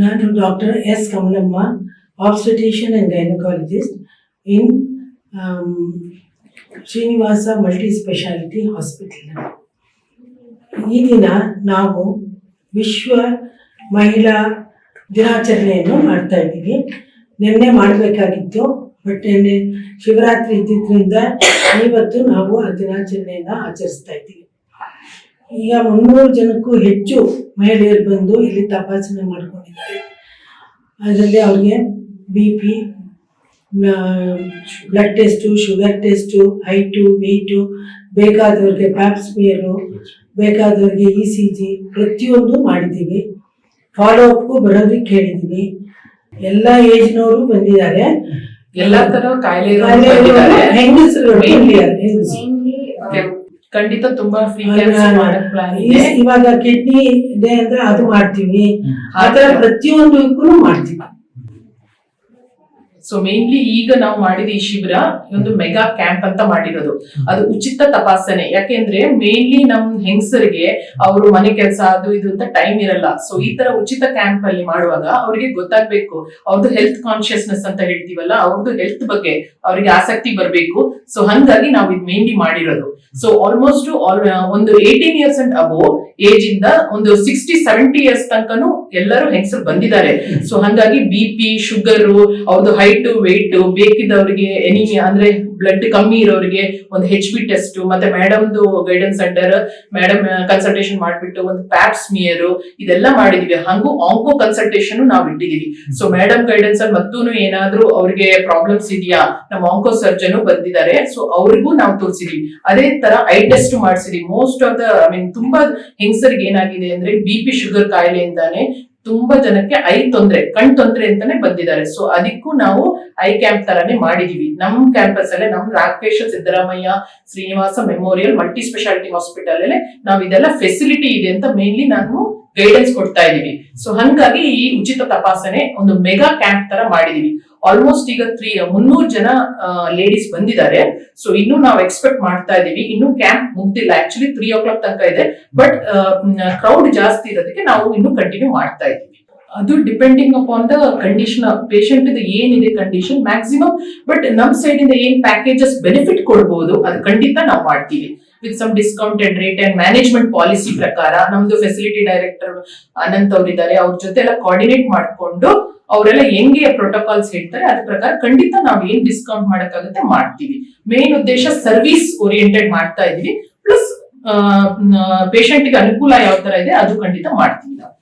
ನಾನು doctor S Kamalamma obstetrician and gynaecologist in Srinivasa multi speciality hospital ಈ ದಿನ ನಾವು ವಿಶ್ವ ಮಹಿಳಾ ದಿನಾಚರಣೆಯನ್ನು ಮಾಡ್ತಾ ಇದ್ದೀವಿ. ನಿನ್ನೆ ಮಾಡಬೇಕಾಗಿತ್ತು, ಬಟ್ ನಿನ್ನೆ ಶಿವರಾತ್ರಿ ಇದ್ದಿದ್ದರಿಂದ ಇವತ್ತು ನಾವು ಆ ದಿನಾಚರಣೆಯನ್ನು ಆಚರಿಸ್ತಾ ಇದ್ದೀವಿ. ಈಗ ಮುನ್ನೂರು ಜನಕ್ಕೂ ಹೆಚ್ಚು ಮಹಿಳೆಯರು ಬಂದು ಇಲ್ಲಿ ತಪಾಸಣೆ ಮಾಡ್ಕೊಂಡಿದ್ದಾರೆ. ಅದರಲ್ಲಿ ಅವ್ರಿಗೆ B P blood test sugar test height weight ಬೇಕಾದವ್ರಿಗೆ pap smear ಬೇಕಾದವ್ರಿಗೆ ಇ ಸಿ ಜಿ ಪ್ರತಿಯೊಂದು ಮಾಡಿದ್ದೀವಿ. ಫಾಲೋ ಅಪ್ಗೂ ಬರೋದಕ್ಕೆ ಹೇಳಿದ್ದೀವಿ ಎಲ್ಲ ಏಜ್ನವರು ಬಂದಿದ್ದಾರೆ. ಎಲ್ಲ ತರ ಕಾಯಿಲೆ. ಹೆಂಗಸರು ಹೆಂಗಸರು ಖಂಡಿತ ತುಂಬಾ ಫ್ರೀ ಮಾಡಕ್ ಪ್ಲಾನ್ ಇದೆ. ಇವಾಗ ಕಿಡ್ನಿ ಇದೆ ಅಂದ್ರೆ ಅದು ಮಾಡ್ತೀವಿ. ಆತರ ಪ್ರತಿಯೊಂದು ಪ್ರತಿಯೊಂದಕ್ಕೂ ಮಾಡ್ತೀವಿ. ಸೊ ಮೇನ್ಲಿ ಈಗ ನಾವು ಮಾಡಿದ ಈ ಶಿಬಿರ ಒಂದು ಮೆಗಾ ಕ್ಯಾಂಪ್ ಅಂತ ಮಾಡಿರೋದು. ಅದು ಉಚಿತ ತಪಾಸಣೆ. ಯಾಕೆಂದ್ರೆ ಮೇನ್ಲಿ ನಮ್ ಹೆಂಗಸರಿಗೆ ಅವರು ಮನೆ ಕೆಲಸ ಅದು ಇದು ಅಂತ ಟೈಮ್ ಇರಲ್ಲ. ಸೊ ಈ ತರ ಉಚಿತ ಕ್ಯಾಂಪ್ ಅಲ್ಲಿ ಮಾಡುವಾಗ ಅವ್ರಿಗೆ ಗೊತ್ತಾಗ್ಬೇಕು. ಅವ್ರದ್ದು ಹೆಲ್ತ್ ಕಾನ್ಶಿಯಸ್ನೆಸ್ ಅಂತ ಹೇಳ್ತೀವಲ್ಲ ಅವ್ರದ್ದು ಹೆಲ್ತ್ ಬಗ್ಗೆ ಅವರಿಗೆ ಆಸಕ್ತಿ ಬರಬೇಕು. ಸೊ ಹಂಗಾಗಿ ನಾವು ಇದು ಮೇನ್ಲಿ ಮಾಡಿರೋದು. ಸೊ ಆಲ್ಮೋಸ್ಟ್ ಒಂದು eighteen years and above age ಇಂದ ಒಂದು ಸಿಕ್ಸ್ಟಿ ಸೆವೆಂಟಿ ಇಯರ್ಸ್ ತನಕನು ಎಲ್ಲರೂ ಹೆಂಗಸರು ಬಂದಿದ್ದಾರೆ. ಸೊ ಹಂಗಾಗಿ ಬಿ ಪಿ ಶುಗರ್ ಅವ್ರದ್ದು ಹೈಟ್ ವೆಯ್ಟ್ ಬೇಕಿದ್ದವ್ರಿಗೆ ಎನಿಮಿಯಾ ಅಂದ್ರೆ ಬ್ಲಡ್ ಕಮ್ಮಿ ಇರೋರಿಗೆ ಒಂದು ಹೆಚ್ ಬಿ ಟೆಸ್ಟ್ ಮತ್ತೆ ಮೇಡಮ್ದು ಗೈಡೆನ್ಸ್ ಸೆಂಟರ್ ಮೇಡಮ್ ಕನ್ಸಲ್ಟೇಷನ್ ಮಾಡ್ಬಿಟ್ಟು ಒಂದು ಪ್ಯಾಪ್ ಸ್ಮಿಯರ್ ಇದೆಲ್ಲ ಮಾಡಿದೀವಿ. ಹಂಗೂ ಆಂಕೋ ಕನ್ಸಲ್ಟೇಷನ್ ನಾವು ಇಟ್ಟಿದೀವಿ. ಸೊ ಮೇಡಮ್ ಗೈಡೆನ್ಸ್ ಅಲ್ಲಿ ಮತ್ತೂ ಏನಾದ್ರೂ ಅವ್ರಿಗೆ ಪ್ರಾಬ್ಲಮ್ಸ್ ಇದೆಯಾ? ನಮ್ಮ ಆಂಕೋ ಸರ್ಜನ್ ಬಂದಿದ್ದಾರೆ. ಸೊ ಅವ್ರಿಗೂ ನಾವು ತೋರಿಸಿದೀವಿ. ಅದೇ ತರ eye test ಮಾಡಿಸಿದೀವಿ. Most of the I mean ತುಂಬಾ ಹೆಂಗಸರಿಗೆ ಏನಾಗಿದೆ ಅಂದ್ರೆ ಬಿ ಪಿ ಶುಗರ್ ಕಾಯಿಲೆಯಿಂದಾನೆ ತುಂಬಾ ಜನಕ್ಕೆ ಐ ತೊಂದ್ರೆ, ಕಣ್ ತೊಂದ್ರೆ ಅಂತಾನೆ ಬಂದಿದ್ದಾರೆ. ಸೊ ಅದಕ್ಕೂ ನಾವು ಐ ಕ್ಯಾಂಪ್ ತರಾನೇ ಮಾಡಿದೀವಿ. ನಮ್ ಕ್ಯಾಂಪಸ್ ಅಲ್ಲೇ, ನಮ್ Rakesh Siddaramaiah Srinivasa memorial multi speciality hospital ಅಲ್ಲೇ ನಾವ್ ಇದೆಲ್ಲ ಫೆಸಿಲಿಟಿ ಇದೆ ಅಂತ ಮೇನ್ಲಿ ನಾನು ಗೈಡೆನ್ಸ್ ಕೊಡ್ತಾ ಇದ್ದೀವಿ ಸೊ ಹಂಗಾಗಿ ಈ ಉಚಿತ ತಪಾಸಣೆ ಒಂದು ಮೆಗಾ ಕ್ಯಾಂಪ್ ತರ ಮಾಡಿದೀವಿ. ಆಲ್ಮೋಸ್ಟ್ ಈಗ ತ್ರೀ ಮುನ್ನೂರು ಜನ ಲೇಡೀಸ್ ಬಂದಿದ್ದಾರೆ. ಸೊ ಇನ್ನು ನಾವು ಎಕ್ಸ್ಪೆಕ್ಟ್ ಮಾಡ್ತಾ ಇದೀವಿ ಇನ್ನು ಕ್ಯಾಂಪ್ ಮುಗ್ದಿಲ್ಲ. ಆಕ್ಚುಲಿ ತ್ರೀ ಓ ಕ್ಲಾಕ್ ತನಕ ಇದೆ. ಬಟ್ ಕ್ರೌಡ್ ಜಾಸ್ತಿ ಇರೋದಕ್ಕೆ ನಾವು ಇನ್ನು ಕಂಟಿನ್ಯೂ ಮಾಡ್ತಾ ಇದೀವಿ ಅದು depending upon the condition patient ಏನಿದೆ ಕಂಡೀಷನ್ ಮ್ಯಾಕ್ಸಿಮಮ್ ಬಟ್ ನಮ್ ಸೈಡ್ ಇಂದ ಏನ್ ಪ್ಯಾಕೇಜಸ್ ಬೆನಿಫಿಟ್ ಕೊಡ್ಬೋದು, ಅದು ಖಂಡಿತ ನಾವು ಮಾಡ್ತೀವಿ. With some discounted rate and management policy ಪ್ರಕಾರ, ನಮ್ದು ಫೆಸಿಲಿಟಿ ಡೈರೆಕ್ಟರ್ ಅನಂತ್ ಅವರಿದ್ದಾರೆ. ಅವ್ರ ಜೊತೆ ಎಲ್ಲ ಕೋಆರ್ಡಿನೇಟ್ ಮಾಡ್ಕೊಂಡು ಅವರೆಲ್ಲ ಹೆಂಗೆ ಪ್ರೋಟೋಕಾಲ್ಸ್ ಹೇಳ್ತಾರೆ, ಅದ್ರ ಪ್ರಕಾರ ಖಂಡಿತ ನಾವು ಏನ್ ಡಿಸ್ಕೌಂಟ್ ಮಾಡಕ್ಕಾಗುತ್ತೆ ಮಾಡ್ತೀವಿ. ಮೇನ್ ಉದ್ದೇಶ ಸರ್ವಿಸ್ ಓರಿಯೆಂಟೆಡ್ ಮಾಡ್ತಾ ಇದೀವಿ. ಪ್ಲಸ್ ಪೇಷಂಟ್ಗೆ ಅನುಕೂಲ ಯಾವ ತರ ಇದೆ, ಅದು ಖಂಡಿತ ಮಾಡ್ತೀವಿ ನಾವು.